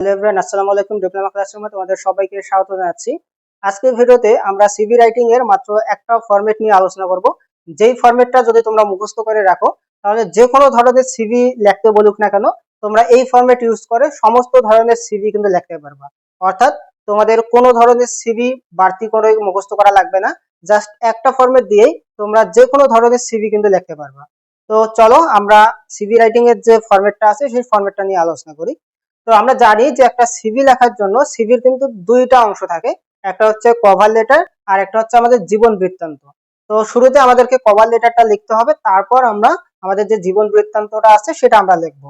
Hello everyone লিখতে সমস্ত ধরনের সিভি কিন্তু লিখতে পারবা। অর্থাৎ তোমাদের কোনো ধরনের সিভি বাড়তি করে মুখস্থ করা লাগবে না জাস্ট একটা ফরম্যাট দিয়েই তোমরা যে কোনো ধরনের সিভি কিন্তু লিখতে পারবা। তো চলো আমরা সিভি রাইটিং এর যে ফরম্যাটটা আছে, সেই ফরম্যাটটা নিয়ে আলোচনা করি। তো আমরা জানি যে একটা সিভি লেখার জন্য সিভির কিন্তু দুইটা অংশ থাকে। একটা হচ্ছে কভার লেটার আর একটা হচ্ছে আমাদের জীবন বৃত্তান্ত। তো শুরুতে আমাদেরকে কভার লেটারটা লিখতে হবে, তারপর আমরা আমাদের যে জীবন বৃত্তান্তটা আছে সেটা আমরা লিখব।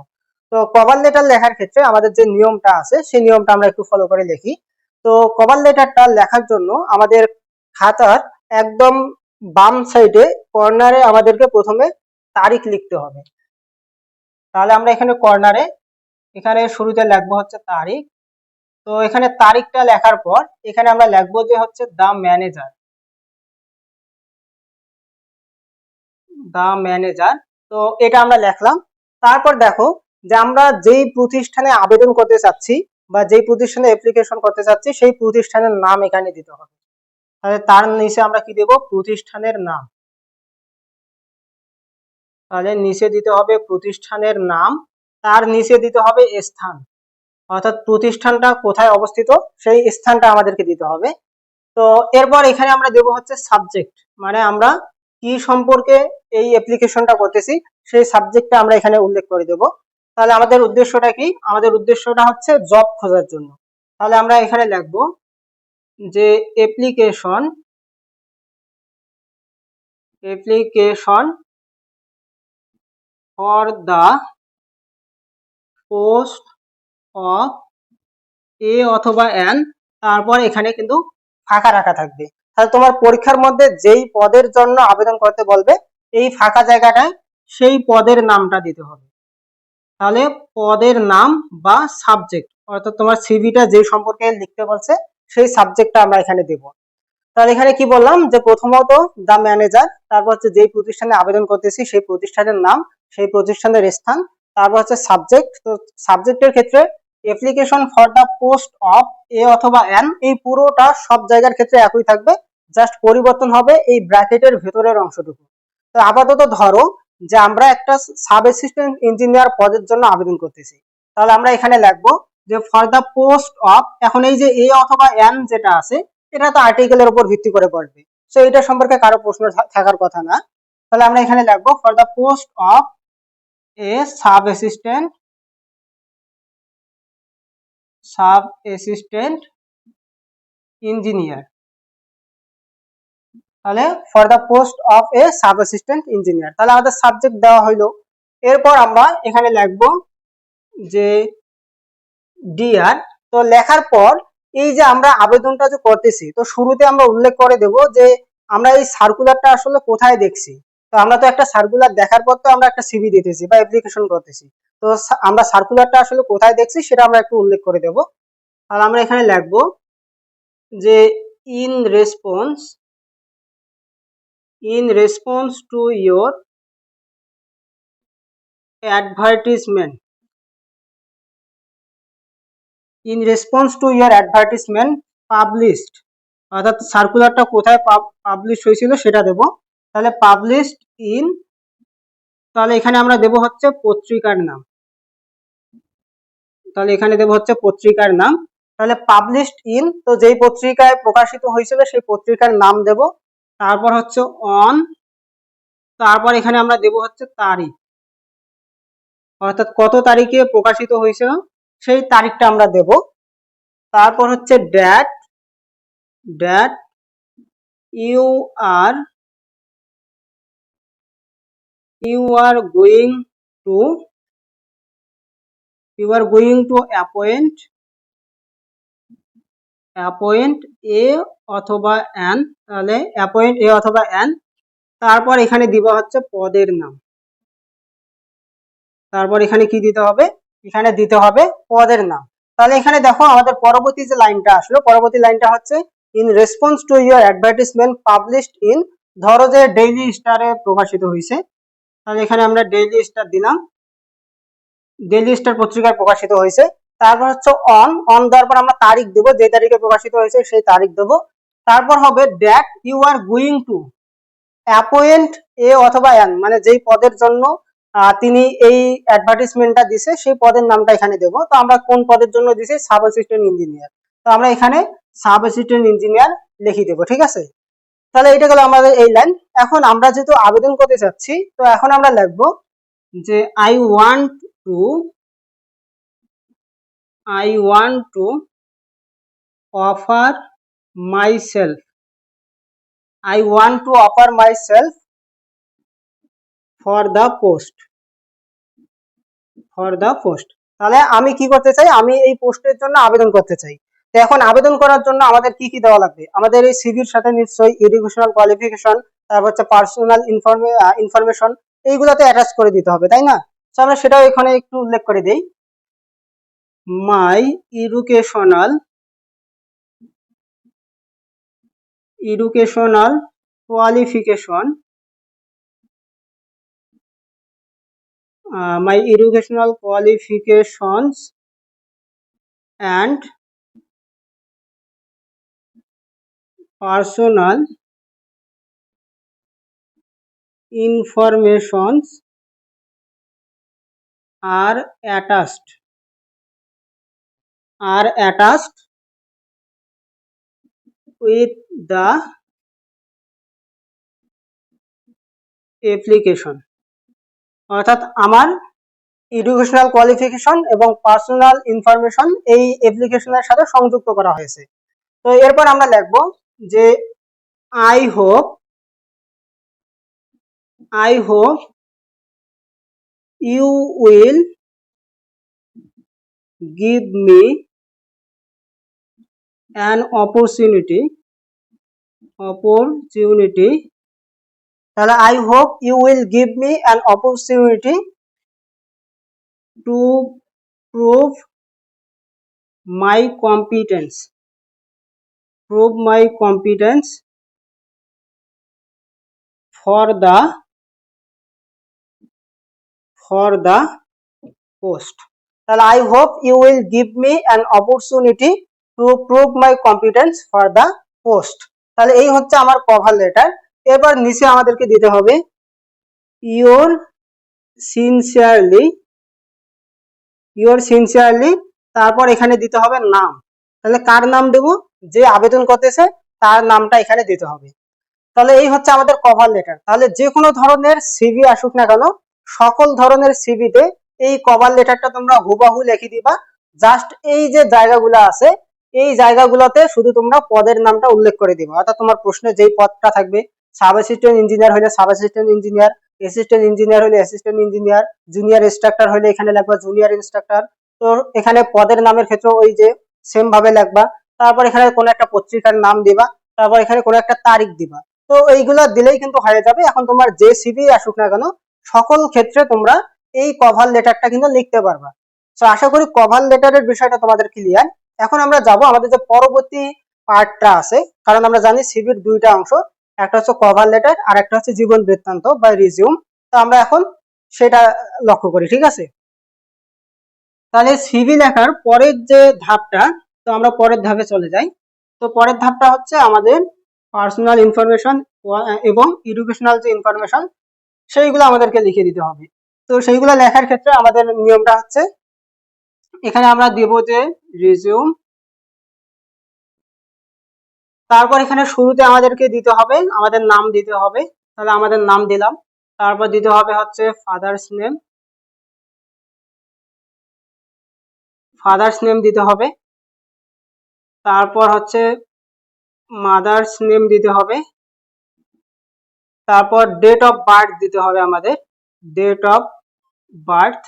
তো কভার লেটার লেখার ক্ষেত্রে আমাদের যে নিয়মটা আছে, সেই নিয়মটা আমরা একটু ফলো করে লিখি তো কভার লেটারটা লেখার জন্য আমাদের খাতার একদম বাম সাইডে কর্নারে আমাদেরকে প্রথমে তারিখ লিখতে হবে। তাহলে আমরা এখানে কর্নারে এখানে শুরুতে লিখব হচ্ছে তারিখ। তো এখানে তারিখটা লেখার পর এখানে আমরা লিখব যে হচ্ছে দা ম্যানেজার দা ম্যানেজার তো এটা আমরা লিখলাম। তারপর দেখো যে আমরা যেই প্রতিষ্ঠানে আবেদন করতে চাচ্ছি বা যেই প্রতিষ্ঠানে অ্যাপ্লিকেশন করতে চাচ্ছি, সেই প্রতিষ্ঠানের নাম এখানে দিতে হবে। তাহলে তার নিচে আমরা কি দেব? প্রতিষ্ঠানের নাম। তাহলে নিচে দিতে হবে প্রতিষ্ঠানের নাম। তার নিচে দিতে হবে স্থান। অর্থাৎ প্রতিষ্ঠানটা কোথায় অবস্থিত, সেই স্থানটা আমাদেরকে দিতে হবে। তো এরপর এখানে আমরা দেব হচ্ছে সাবজেক্ট মানে আমরা কি সম্পর্কে এই অ্যাপ্লিকেশনটা করতেছি, সেই সাবজেক্টটা আমরা এখানে উল্লেখ করে দেব। তাহলে আমাদের উদ্দেশ্যটা কি? আমাদের উদ্দেশ্যটা হচ্ছে জব খোঁজার জন্য। তাহলে আমরা এখানে লিখব যে application application for the post of a অথবা এন তারপর এখানে কিন্তু ফাঁকা রাখা থাকবে। তাহলে তোমার পরীক্ষার মধ্যে যেই পদের জন্য আবেদন করতে বলবে, এই ফাঁকা জায়গাটায় সেই পদের নামটা দিতে হবে। তাহলে পদের নাম বা সাবজেক্ট অর্থাৎ তোমার সিভিটা যে সম্পর্কে লিখতে বলছে, সেই সাবজেক্টটা আমরা এখানে দেব। তাহলে এখানে কি বললাম যে প্রথমত দা ম্যানেজার তারপর হচ্ছে যেই প্রতিষ্ঠানে আবেদন করতেছি, সেই প্রতিষ্ঠানের নাম, সেই প্রতিষ্ঠানের স্থান তারপর হচ্ছে সাবজেক্ট তো সাবজেক্টের ক্ষেত্রে application for the post of a অথবা এই পুরোটা সব জায়গার ক্ষেত্রে একই থাকবে জাস্ট পরিবর্তন হবে এই ব্র্যাকেটের ভেতরের অংশটুকু। তো আপাতত ধরো যে আমরা একটা সাব অ্যাসিস্ট্যান্ট ইঞ্জিনিয়ার পদের জন্য আবেদন করতেছি। তাহলে আমরা এখানে যে ফর দ্য পোস্ট অফ এখন এই যে এ অথবা এন যেটা আছে, এটা তো আর্টিকেলের উপর ভিত্তি করে পড়বে সো এটা সম্পর্কে কারও প্রশ্ন থাকার কথা না। তাহলে আমরা এখানে for the post of a sub assistant sub assistant engineer তাহলে for the post of a sub assistant engineer তাহলে আমাদের সাবজেক্ট দেওয়া হইল। এরপর আমরা এখানে লিখব যে ডিআর তো লেখার পর এই যে আমরা আবেদনটা যে করতেছি, তো শুরুতে আমরা উল্লেখ করে দেব যে, আমরা এই সার্কুলারটা আসলে কোথায় দেখছি? তো আমরা তো একটা সার্কুলার দেখার পর তো আমরা একটা সিভি দিতেছি বা অ্যাপ্লিকেশন করতেছি। তো আমরা সার্কুলারটা আসলে কোথায় দেখছি সেটা আমরা একটু উল্লেখ করে দেব। আর আমরা এখানে লিখব যে in response in response to your advertisement in response to your advertisement published অর্থাৎ সার্কুলারটা কোথায় পাবলিশ হয়েছিল সেটা দেব। তাহলে পাবলিশড ইন তাহলে এখানে আমরা দেব হচ্ছে পত্রিকার নাম। তাহলে এখানে দেব হচ্ছে পত্রিকার নাম। তাহলে পাবলিশড ইন তো যেই পত্রিকায় প্রকাশিত হয়েছিল সেই পত্রিকার নাম দেব। তারপর হচ্ছে অন তারপর এখানে আমরা দেব হচ্ছে তারিখ। অর্থাৎ কত তারিখে প্রকাশিত হয়েছিল সেই তারিখটা আমরা দেব। তারপর হচ্ছে that that you are you are going to you are going to appoint appoint a অথবা অ্যান তাহলে অ্যাপয়েন্ট এ অথবা অ্যান তারপর এখানে দিবা হচ্ছে পদের নাম। তারপর এখানে কি দিতে হবে? এখানে দিতে হবে পদের নাম। তাহলে এখানে দেখো আমাদের পরবর্তী যে লাইনটা আসলো, পরবর্তী লাইনটা হচ্ছে in response to your advertisement published in ধরো যে ডেইলি স্টারে প্রকাশিত হয়েছে তাহলে এখানে আমরা ডেইলি স্টার দিলাম। ডেইলি স্টার পত্রিকায় প্রকাশিত হয়েছে। তারপর হচ্ছে অন অন দেওয়ার পর আমরা তারিখ দেবো, যে তারিখে প্রকাশিত হয়েছে সেই তারিখ দেবো। তারপর হবে that you are going to appoint a অথবা এন মানে যেই পদের জন্য তিনি এই অ্যাডভার্টিসমেন্টটা দিছে, সেই পদের নামটা এখানে দেবো। তো আমরা কোন পদের জন্য দিছি? সাব অ্যাসিস্ট্যান্ট ইঞ্জিনিয়ার তো আমরা এখানে সাব অ্যাসিস্ট্যান্ট ইঞ্জিনিয়ার লিখে দেবো, ঠিক আছে? তাহলে এটা গেল আমাদের এই লাইন এখন আমরা যেহেতু আবেদন করতে চাচ্ছি তো এখন আমরা লিখব যে I want to I want to offer myself I want to offer myself for the post for the post তাহলে আমি কি করতে চাই? আমি এই পোস্টের জন্য আবেদন করতে চাই। তো এখন আবেদন করার জন্য আমাদের কি কি দেওয়া লাগবে? আমাদের এই সিভির সাথে নিশ্চয়ই এডুকেশনাল কোয়ালিফিকেশন তারপর হচ্ছে পার্সোনাল ইনফরমেশন এইগুলোতে অ্যাটাচ করে দিতে হবে, তাই না? তো আমরা সেটাও এখানে একটু উল্লেখ করে দিই। My educational educational qualification my educational qualifications and personal informations are attached are attached with the application অর্থাৎ আমার এডুকেশনাল কোয়ালিফিকেশন এবং পার্সোনাল ইনফরমেশন এই অ্যাপ্লিকেশনের সাথে সংযুক্ত করা হয়েছে। তো এরপর আমরা লিখব যে I hope I hope you will give me an opportunity opportunity. তাহলে I hope you will give me an opportunity to prove my competence prove my competence for the for the post তাহলে I hope you will give me an opportunity to prove my competence for the post তাহলে এই হচ্ছে আমার cover letter এবার নিচে আমাদেরকে দিতে হবে ইওর সিনসিয়ারলি ইওর সিনসিয়ারলি তারপর এখানে দিতে হবে নাম। তাহলে কার নাম দেব? যে আবেদন করতেছে, তার নামটা এখানে দিতে হবে। তাহলে এই হচ্ছে আমাদের কভার লেটার তাহলে যে কোনো ধরনের সিভি আসুক না কেন, সকল ধরনের সিভিতে এই কভার লেটারটা তোমরা হুবাহু লিখে দিবা। জাস্ট এই যে জায়গাগুলো আছে, এই জায়গাগুলোতে শুধু তোমরা পদের নামটা উল্লেখ করে দিবা। অর্থাৎ তোমার প্রশ্নে যেই পদটা থাকবে সাব অ্যাসিস্ট্যান্ট ইঞ্জিনিয়ার হলে sub assistant engineer assistant engineer হলে অ্যাসিস্ট্যান্ট ইঞ্জিনিয়ার জুনিয়র ইনস্ট্রাক্টর হলে এখানে লিখবা জুনিয়র ইনস্ট্রাক্টর তো এখানে পদের নামের ক্ষেত্রে ওই যে সেম ভাবে লিখবা। তারপর এখানে কোনো একটা পত্রিকার নাম দিবা, তারপর এখানে কোনো একটা তারিখ দিবা। তো এইগুলো দিলেই কিন্তু হয়ে যাবে। এখন তোমার যে সিভি আসুক না কেন, সকল ক্ষেত্রে তোমরা এই কভার লেটারটা কিন্তু লিখতে পারবা। তো আশা করি কভার লেটারের বিষয়টা তোমাদের ক্লিয়ার এখন আমরা যাব, আমাদের যে পরবর্তী পার্টটা আছে, কারণ আমরা জানি সিভির দুইটা অংশ, একটা হচ্ছে কভার লেটার আর একটা হচ্ছে জীবন বৃত্তান্ত বা রিজিউম তো আমরা এখন সেটা লক্ষ্য করি, ঠিক আছে? তাহলে সিভি লেখার পরের যে ধাপটা তো আমরা পরের ধাপে চলে যাই। তো পরের ধাপটা হচ্ছে আমাদের পার্সোনাল ইনফরমেশন এবং এডুকেশনাল যে ইনফরমেশন সেইগুলো আমাদেরকে লিখে দিতে হবে। তো সেইগুলো লেখার ক্ষেত্রে আমাদের নিয়মটা হচ্ছে, এখানে আমরা দেব যে রিজিউম তারপর এখানে শুরুতে আমাদেরকে দিতে হবে, আমাদের নাম দিতে হবে, তাহলে আমাদের নাম দিলাম। তারপর দিতে হবে হচ্ছে ফাদার্স নেম ফাদার্স নেম দিতে হবে। তারপর হচ্ছে মাদার্স নেম দিতে হবে। তারপর ডেট অফ বার্থ দিতে হবে আমাদের। ডেট অফ বার্থ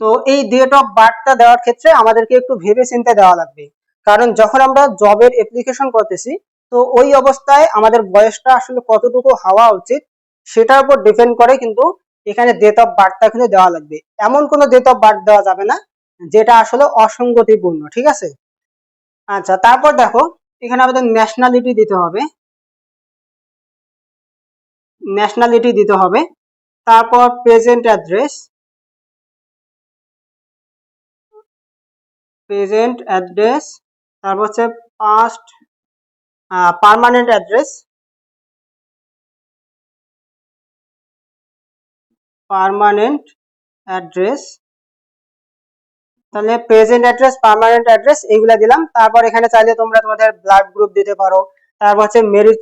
তো এই ডেট অফ বার্থটা দেওয়ার ক্ষেত্রে আমাদেরকে একটু ভেবে চিন্তে দেওয়া লাগবে। কারণ যখন আমরা জবের অ্যাপ্লিকেশন করতেছি, তো ওই অবস্থায় আমাদের বয়সটা আসলে কতটুকু হওয়া উচিত, সেটার উপর ডিপেন্ড করে কিন্তু এখানে ডেট অফ বার্থটা কিন্তু দেওয়া লাগবে। এমন কোনো ডেট অফ বার্থ দেওয়া যাবে না, যেটা আসলে অসঙ্গতিপূর্ণ, ঠিক আছে? আচ্ছা তারপর দেখো, এখানে আমাদের ন্যাশনালিটি দিতে হবে। ন্যাশনালিটি দিতে হবে। তারপর প্রেজেন্ট অ্যাড্রেস প্রেজেন্ট অ্যাড্রেস তারপর হচ্ছে past permanent address permanent address তাহলে প্রেজেন্ট অ্যাড্রেস পার্মানেন্ট অ্যাড্রেস এইগুলা দিলাম। তারপর এখানে চাইলে তোমরা তোমাদের ব্লাড গ্রুপ দিতে পারো। তারপর হচ্ছে মেরিট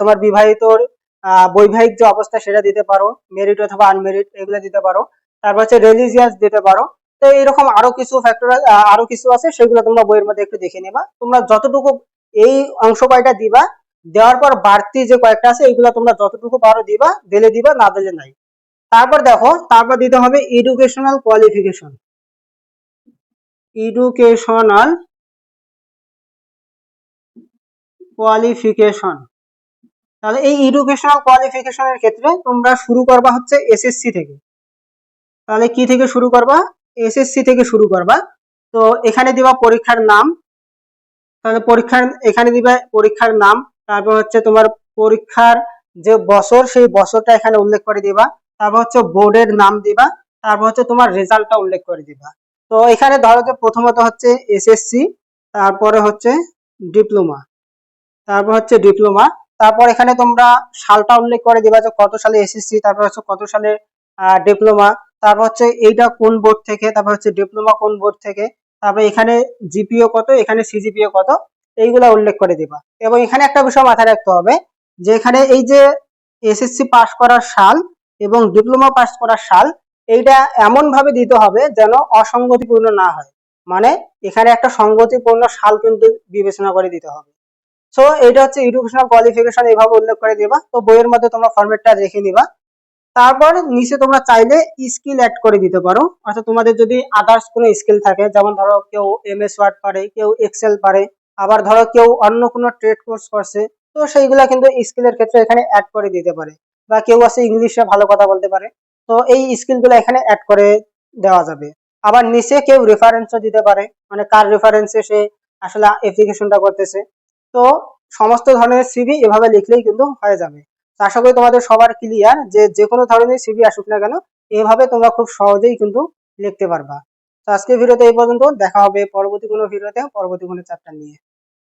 তোমার বিবাহিতর আহ, বৈবাহিক যে অবস্থা সেটা দিতে পারো। মেরিট অথবা আনমেরিট এগুলো দিতে পারো। তারপর হচ্ছে রিলিজিয়াস দিতে পারো। তো এরকম আরও কিছু ফ্যাক্টর আরও কিছু আছে সেগুলো তোমরা বইয়ের মধ্যে একটু দেখে নেবা। তোমরা যতটুকু এই অংশ কয়টা দিবা দেওয়ার পর বাড়তি যে কয়েকটা আছে এইগুলো তোমরা যতটুকু পারো দিবা দিলে দিবা না দিলে নাই। তারপর দেখো তারপর দিতে হবে এডুকেশনাল কোয়ালিফিকেশন এডুকেশনাল কোয়ালিফিকেশন তাহলে এই এডুকেশনাল কোয়ালিফিকেশনের ক্ষেত্রে তোমরা শুরু করবা হচ্ছে এসএসসি থেকে। তাহলে কি থেকে শুরু করবা? এসএসসি থেকে শুরু করবা। তো এখানে দিবা পরীক্ষার নাম। তাহলে পরীক্ষার, এখানে দিবা পরীক্ষার নাম। তারপর হচ্ছে তোমার পরীক্ষার যে বছর, সেই বছরটা এখানে উল্লেখ করে দিবা। তারপর হচ্ছে বোর্ডের নাম দিবা। তারপর হচ্ছে তোমার রেজাল্টটা উল্লেখ করে দিবা। তো এখানে ধরো যে প্রথমত হচ্ছে এসএসসি তারপরে হচ্ছে ডিপ্লোমা, তারপর হচ্ছে ডিপ্লোমা, তারপর এখানে তোমরা সালটা উল্লেখ করে দিবা যে কত সালে এসএসসি তারপর হচ্ছে কত সালে ডিপ্লোমা, তারপর হচ্ছে এইটা কোন বোর্ড থেকে, তারপর হচ্ছে ডিপ্লোমা কোন বোর্ড থেকে, তারপর এখানে জিপিও কত, এখানে সিজিপিও কত, এইগুলা উল্লেখ করে দিবা। এবং এখানে একটা বিষয় মাথায় রাখতে হবে যে এখানে এই যে এসএসসি পাস করার সাল এবং ডিপ্লোমা পাস করার সাল এইটা এমন ভাবে দিতে হবে যেন অসঙ্গতিপূর্ণ না হয়। মানে এখানে একটা সঙ্গতিপূর্ণ সাল কিন্তু বিবেচনা করে দিতে হবে। সো এটা হচ্ছে এডুকেশনাল কোয়ালিফিকেশন এইভাবে উল্লেখ করে দিবা। তো বইয়ের মধ্যে তোমরা ফরম্যাটটা রেখে নিবা। তারপর নিচে তোমরা চাইলে স্কিল অ্যাড করে দিতে পারো। অর্থাৎ তোমাদের যদি আদার্স কোনো স্কিল থাকে, যেমন ধরো কেউ এম এস ওয়ার্ড পারে কেউ এক্সেল পারে আবার ধরো কেউ অন্য কোনো ট্রেড কোর্স করছে, তো সেইগুলা কিন্তু স্কিলের ক্ষেত্রে এখানে অ্যাড করে দিতে পারে। বা কেউ আছে ইংলিশে ভালো কথা বলতে পারে। তো এই স্কিলগুলো এখানে অ্যাড করে দেওয়া যাবে। আবার নিচে কেউ রেফারেন্সও দিতে পারে মানে কার রেফারেন্সে সে আসলে অ্যাপ্লিকেশনটা করতেছে। তো সমস্ত ধরনের সিভি এভাবে লিখলেই কিন্তু হয়ে যাবে। আশা করি তোমাদের সবার ক্লিয়ার যে যে কোনো ধরনের সিভি আসুক না কেন, এভাবে তোমরা খুব সহজেই কিন্তু লিখতে পারবা। তো আজকে ভিডিওতে এই পর্যন্ত, দেখা হবে পরবর্তী কোনো ভিডিওতে, পরবর্তী কোনো চ্যাপ্টার নিয়ে।